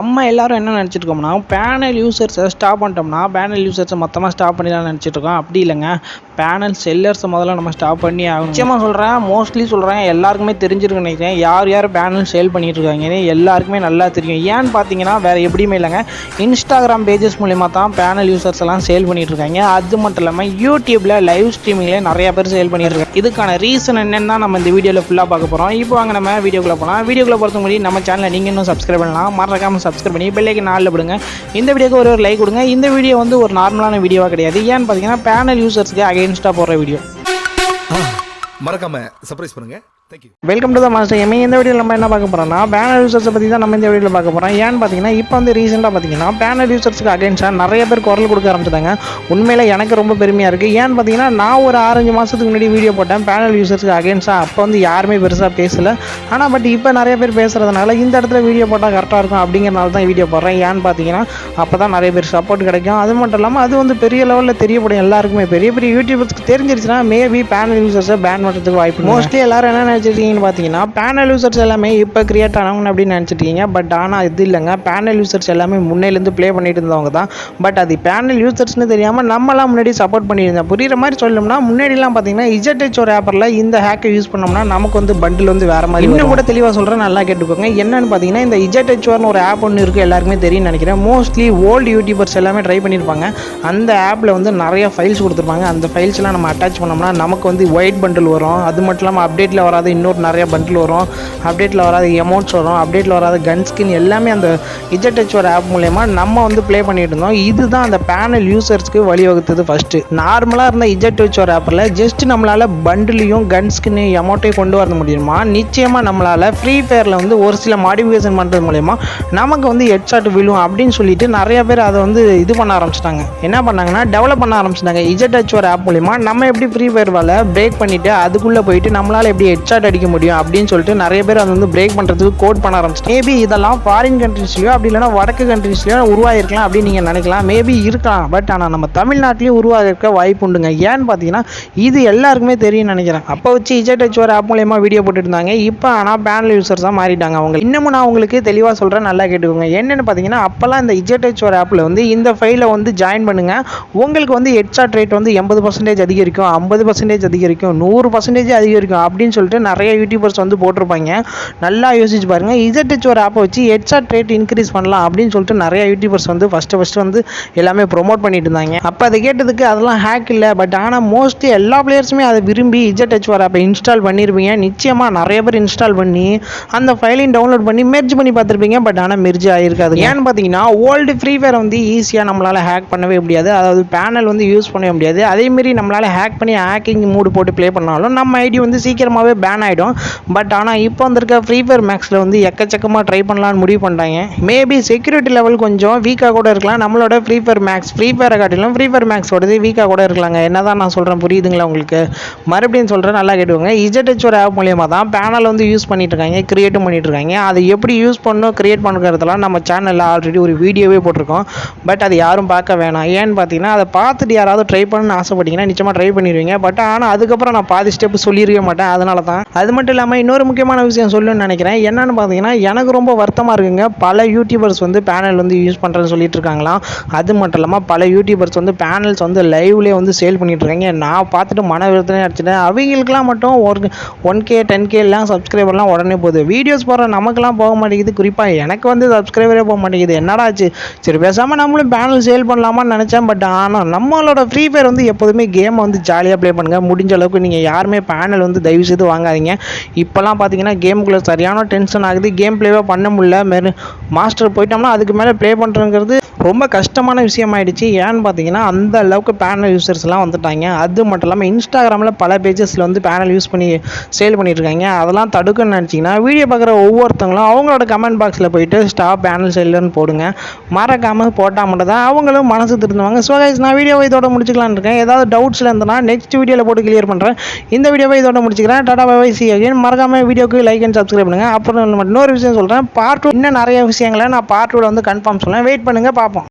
நம்ம எல்லாரும் என்ன நினச்சிட்டு இருக்கோம்னா பேனல் யூசர்ஸை ஸ்டாப் பண்ணிட்டோம்னா பேனல் யூசர்ஸை மொத்தமாக ஸ்டாப் பண்ணிடலாம் நினச்சிட்டு இருக்கோம் அப்படி இல்லைங்க. பேனல் செல்லர்ஸை முதல்ல நம்ம ஸ்டாப் பண்ணி ஆகணும். நிச்சயமாக சொல்கிறேன் மோஸ்ட்லி சொல்கிறேன் எல்லாருக்குமே தெரிஞ்சிருக்குன்னு நினைக்கிறேன். யார் யார் பேனல் சேல் பண்ணிட்டுருக்காங்கன்னு எல்லாருக்குமே நல்லா தெரியும். ஏன்னு பார்த்தீங்கன்னா வேறு எப்படியுமே இல்லைங்க. இன்ஸ்டாகிராம் பேஜஸ் மூலிமா தான் பேனல் யூசர்ஸ் எல்லாம் சேல் பண்ணிகிட்டு இருக்காங்க அது மட்டும் இல்லாமல் யூடியூப்பில் லைவ் ஸ்ட்ரீமிங்லேயே நிறையா பேர் சேல் பண்ணிட்டு இருக்காங்க இதுக்கான ரீசன் என்னன்னு தான் நம்ம இந்த வீடியோவில் ஃபுல்லாக பார்க்க போகிறோம் இப்போ வாங்க நம்ம வீடியோக்குள்ளே போகலாம் வீடியோக்குள்ளே பொறுத்த முடியும் நம்ம சேனலை நீங்கள் இன்னும் சப்ஸ்கிரைப் பண்ணலாம். மறக்காமல் சப்ஸ்கிரைப் பண்ணி பெல்லைக்கு நாளில் விடுங்க இந்த வீடியோக்கு ஒரு ஒரு லைக் கொடுங்க. இந்த வீடியோ வந்து ஒரு நார்மலான வீடியோவாக கிடையாது. ஏன்னு பார்த்தீங்கன்னா பேனல் யூசர்ஸ்க்கு அகைன்ஸ்டாக போடுற வீடியோ மறக்காம சர்ப்ரைஸ் பண்ணுங்க. Welcome to the master M இந்த வீடியோவில் நம்ம என்ன பார்க்க போகிறோம்னா பேனர் யூசர்ஸை பற்றி தான் நம்ம இந்த வீடியோவில் பார்க்க போகிறோம் ஏன்னு பார்த்தீங்கன்னா இப்போ வந்து ரீசெண்டாக பார்த்தீங்கன்னா பேனர் யூசர்ஸ்க்கு அகைன்ஸ்டாக நிறைய பேர் குரல் கொடுக்க ஆரம்பிச்சிட்டாங்க. உண்மையில எனக்கு ரொம்ப பெருமையாக இருக்குது ஏன்னு பார்த்தீங்கன்னா நான் ஒரு ஆறஞ்சு மாதத்துக்கு முன்னாடி வீடியோ போட்டேன். பேனல் யூசர்ஸ்க்கு அகைன்ஸ்டாக அப்போ வந்து யாருமே பெருசாக பேசல. ஆனால் பட் இப்போ நிறைய பேர் பேசுகிறதுனால இந்த இடத்துல வீடியோ போட்டால் கரெக்டாக இருக்கும் அப்படிங்கிறனால தான் வீடியோ போடுறேன். ஏன்னு பார்த்தீங்கன்னா அப்போ தான் நிறைய பேர் சப்போர்ட் கிடைக்கும். அது மட்டும் இல்லாமல் அது வந்து பெரிய லெவலில் தெரியப்படும். எல்லாருக்குமே பெரிய பெரிய யூடியூபர்ஸ்க்கு தெரிஞ்சிருச்சுன்னா மேபி பேனல் யூசர்ஸை பேன் பண்ணுறதுக்கு வாய்ப்பு மோஸ்ட்லி எல்லாரும் என்ன நினச்சிருக்கீங்கன்னு பார்த்தீங்கன்னா பேனல் யூசர்ஸ் எல்லாமே இப்போ கிரியேட் ஆனவங்க அப்படின்னு நினச்சிருக்கீங்க பட் ஆனால் இது இல்லைங்க. பேனல் யூசர்ஸ் எல்லாமே முன்னையிலேருந்து ப்ளே பண்ணிட்டு இருந்தவங்க தான். பட் அது பேனல் யூசர்ஸ்னு தெரியாமல் நம்மலாம் முன்னாடி சப்போர்ட் பண்ணியிருந்தோம். புரியுற மாதிரி சொல்லணும்னா முன்னாடிலாம் பார்த்தீங்கன்னா இஜெட்ஹெச் ஒரு ஆப்பரில் இந்த ஹேக்கை யூஸ் பண்ணோம்னா நமக்கு வந்து பண்டில் வந்து வேறு மாதிரி இன்னும் கூட தெளிவாக சொல்கிறேன் நல்லா கேட்டுக்கோங்க. என்னன்னு பார்த்தீங்கன்னா இந்த இஜெட்ஹெச்ஆர்னு ஒரு ஆப் ஒன்று இருக்குது எல்லாருக்குமே தெரியும் நினைக்கிறேன். மோஸ்ட்லி ஓல்டு யூடியூபர்ஸ் எல்லாமே ட்ரை பண்ணியிருப்பாங்க. அந்த ஆப்பில் வந்து நிறைய ஃபைல்ஸ் கொடுத்துருப்பாங்க. அந்த ஃபைல்ஸ்லாம் நம்ம அட்டாச் பண்ணோம்னா நமக்கு வந்து ஒயிட் பண்டில் வரும். அது மட்டும் இல்லாமல் அப்டேட்டில் வராத இன்னொரு நிறைய பண்டில் வரும். அப்டேட்டில் வராத எமௌண்ட்ஸ் வரும். அப்டேட்டில் வராத கன் ஸ்கின் எல்லாமே அந்த இஜட் ஒரு ஆப் மூலயமா நம்ம வந்து ப்ளே பண்ணிட்டு இருந்தோம். இதுதான் அந்த பேனல் யூசர்ஸ்க்கு வழிவகுத்தது ஃபஸ்ட்டு நார்மலாக இருந்த இஜட் ஒரு ஆப்பில் ஜஸ்ட் நம்மளால் பண்டிலையும் கன் ஸ்கின்னு எமௌண்ட்டையும் கொண்டு வர முடியுமா? நிச்சயமாக நம்மளால் ஃப்ரீ ஃபயரில் வந்து ஒரு சில மாடிஃபிகேஷன் பண்ணுறது மூலயமா நமக்கு வந்து ஹெட்ஷாட் விழும் அப்படின்னு சொல்லிட்டு நிறைய பேர் அதை வந்து இது பண்ண ஆரம்பிச்சிட்டாங்க. என்ன பண்ணாங்கன்னா டெவலப் பண்ண ஆரம்பிச்சிட்டாங்க. இஜெட்ஹெச் ஒரு ஆப் மூலிமா நம்ம எப்படி ஃப்ரீ ஃபயர் வேலை பிரேக் பண்ணிவிட்டு அதுக்குள்ளே போயிட்டு நம்மளால் எப்படி ஹெட்ஷாட் அடிக்க முடியும் அப்படின்னு சொல்லிட்டு நிறைய பேர் அதை வந்து பிரேக் பண்ணுறதுக்கு கோட் பண்ண ஆரம்பிச்சு மேபி இதெல்லாம் ஃபாரின் கண்ட்ரீஸ்லையோ அப்படி இல்லைன்னா வடக்கு கண்ட்ரீஸ்லையோ உருவாயிருக்கலாம் அப்படின்னு நீங்கள் நினைக்கலாம். மேபி இருக்கலாம். பட் ஆனால் நம்ம தமிழ்நாட்டிலையும் உருவாகிருக்க வாய்ப்பு உண்டுங்க. ஏன்னு பார்த்தீங்கன்னா இது எல்லாருக்குமே தெரியும்னு நினைக்கிறேன். அப்போ வச்சு இஜெட்ஹெச் ஒரு ஆப் மூலயமா வீடியோ போட்டுருந்தாங்க இப்போ ஆனால் பேனல் யூசர்ஸாக மாறிட்டாங்க அவங்க. இன்னமும் நான் உங்களுக்கு தெளிவாக சொல்கிறேன் நல்லா கேட்டுக்கோங்க. என்னென்னு பார்த்தீங்கன்னா அப்போல்லாம் இந்த இஜெட்ஹெச் ஒரு ஆப்பில் வந்து இந்த ஃபைலை வந்து ஜாயின் பண்ணுங்கள் உங்களுக்கு வந்து ஹெட்ஷாட் ரேட் வந்து எண்பது பர்சன்டேஜ் அதிகரிக்கும் ஐம்பது பர்சன்டேஜ் அதிகரிக்கும் நூறு பர்சன்டேஜ் அதிகரிக்கும் அப்படின்னு சொல்லிட்டு நிறைய யூடியூபர்ஸ் வந்து போட்டிருப்பாங்க. நல்லா யோசிச்சு பாருங்க. இசட்ஹெச் ஒரு ஆப்பை வச்சு ஹெட்ஷாட் ரேட் இன்க்ரீஸ் பண்ணலாம் அப்படின்னு சொல்லிட்டு நிறைய யூடியூபர்ஸ் வந்து ஃபஸ்ட்டு ஃபஸ்ட்டு வந்து எல்லாமே ப்ரொமோட் பண்ணிட்டு இருந்தாங்க. அப்போ அதை கேட்டதுக்கு அதெல்லாம் ஹேக் இல்லை. பட் ஆனால் மோஸ்ட்லி எல்லா பிளேயர்ஸுமே அதை விரும்பி இசட்ஹெச் ஒரு ஆப்பை இன்ஸ்டால் பண்ணியிருப்பீங்க நிச்சயமாக நிறைய பேர் இன்ஸ்டால் பண்ணி அந்த ஃபைலையும் டவுன்லோட் பண்ணி மெர்ஜ் பண்ணி பார்த்துருப்பீங்க. பட் ஆனால் மெர்ஜ் ஆகிருக்காது ஏன்னு பார்த்தீங்கன்னா ஓல்டு ஃப்ரீ ஃபயர் வந்து ஈஸியாக நம்மளால் ஹேக் பண்ணவே முடியாது. அதாவது பேனல் வந்து யூஸ் பண்ணவே முடியாது. அதேமாரி நம்மளால் ஹேக் பண்ணி ஹேக்கிங் மூடு போட்டு ப்ளே பண்ணாலும் நம்ம ஐடி வந்து சீக்கிரமாகவே பேன் ஆகிடும் பட் ஆனால் இப்போ வந்திருக்க ஃப்ரீ ஃபயர் மேக்ஸில் வந்து எக்கச்சக்கமாக ட்ரை பண்ணலாம்னு முடிவு பண்ணிட்டாங்க. மேபி செக்யூரிட்டி லெவல் கொஞ்சம் வீக்காக கூட இருக்கலாம். நம்மளோட ஃப்ரீ ஃபயர் மேக்ஸ் ஃப்ரீ ஃபயரை காட்டிலும் ஃப்ரீ ஃபயர் மேக்ஸோடது வீக்காக கூட இருக்கலாங்க. என்ன தான் நான் சொல்கிறேன் புரியுதுங்களா உங்களுக்கு? மறுபடியும் சொல்கிறேன் நல்லா கேட்டுக்கோங்க. இஜெட்ஹெச் ஒரு ஆப் மூலியமாக தான் பேனல் வந்து யூஸ் பண்ணிட்டு இருக்காங்க கிரியேட்டும் பண்ணிட்டு இருக்காங்க. அதை எப்படி யூஸ் பண்ணணும் கிரியேட் பண்ணுறதெல்லாம் நம்ம சேனலில் ஆல்ரெடி ஒரு வீடியோவே போட்டிருக்கோம். பட் அது யாரும் பார்க்க வேணாம். ஏன்னு பார்த்தீங்கன்னா அதை பார்த்துட்டு யாராவது ட்ரை பண்ணணும்னு ஆசைப்பட்டீங்கன்னா நிச்சயமாக ட்ரை பண்ணிடுவீங்க. பட் ஆனால் அதுக்கப்புறம் நான் பாதி ஸ்டெப் சொல்லியிருக்க மாட்டேன். அதனால தான் அது மட்டும் இல்லாமல் இன்னொரு முக்கியமான விஷயம் சொல்லணும்னு நினைக்கிறேன். என்னன்னு பார்த்தீங்கன்னா எனக்கு ரொம்ப வருத்தமாக இருக்குங்க. பல யூடியூபர்ஸ் வந்து பேனல் வந்து யூஸ் பண்ணுறேன்னு சொல்லிட்டு இருக்காங்களாம். அது மட்டும் இல்லாமல் பல யூடியூபர்ஸ் வந்து பேனல்ஸ் வந்து லைவ்லேயே வந்து சேல் பண்ணிட்டு இருக்காங்க. நான் பார்த்துட்டு மன விருத்தனே அடிச்சிட்டேன். அவங்களுக்குலாம் மட்டும் ஒரு ஒன் கே டென் கே எல்லாம் சப்ஸ்கிரைபர்லாம் உடனே போகுது. வீடியோஸ் போடுற நமக்குலாம் போக மாட்டேங்குது. குறிப்பாக எனக்கு வந்து சப்ஸ்கிரைபரே போக மாட்டேங்குது. என்னடா ஆச்சு? சரி பேசாமல் நம்மளும் பேனல் சேல் பண்ணலாமான்னு நினச்சேன். பட் ஆனால் நம்மளோட ஃப்ரீ ஃபயர் வந்து எப்போதுமே கேமை வந்து ஜாலியாக ப்ளே பண்ணுங்கள் முடிஞ்ச அளவுக்கு நீங்கள் யாருமே பேனல் வந்து தயவு செய்து வாங்க வாங்காதீங்க இப்போல்லாம் பார்த்தீங்கன்னா கேமுக்குள்ளே சரியான டென்ஷன் ஆகுது. கேம் ப்ளேவே பண்ண முடியல. மெரு மாஸ்டர் போயிட்டோம்னா அதுக்கு மேலே ப்ளே பண்ணுறங்கிறது ரொம்ப கஷ்டமான விஷயம் ஆயிடுச்சு ஏன்னு பார்த்தீங்கன்னா அந்த அளவுக்கு பேனல் யூசர்ஸ்லாம் வந்துட்டாங்க. அது மட்டும் இல்லாமல் இன்ஸ்டாகிராமில் பல பேஜஸில் வந்து பேனல் யூஸ் பண்ணி சேல் பண்ணிட்டு இருக்காங்க அதெல்லாம் தடுக்கணும்னு நினச்சிங்கன்னா வீடியோ பார்க்குற ஒவ்வொருத்தங்களும் அவங்களோட கமெண்ட் பாக்ஸில் போயிட்டு ஸ்டாப் பேனல் செல்லுன்னு போடுங்க. மறக்காமல் போட்டால் மட்டும் தான் அவங்களும் மனசு திருந்துவாங்க. ஸோ கைஸ் நான் வீடியோவை இதோட முடிச்சுக்கலான்னு இருக்கேன். ஏதாவது டவுட்ஸில் இருந்தனா நெக்ஸ்ட் வீடியோவில் போட்டு கிளியர் பண்ணுறேன் இந்த வீடியோவை இதோட முடிச்சுக்கிறேன். டாடா பை அகைன் மறக்காமல் வீடியோக்கு லைக் அண்ட் சப்ஸ்கிரைப் பண்ணுங்கள் அப்புறம் இன்னொரு விஷயம் சொல்கிறேன் பார்ட் டூ இன்னும் நிறைய விஷயங்களை நான் பார்ட் டூவில் வந்து கன்ஃபார்ம் சொல்லேன் வெயிட் பண்ணுங்கள் பார்ப்போம்.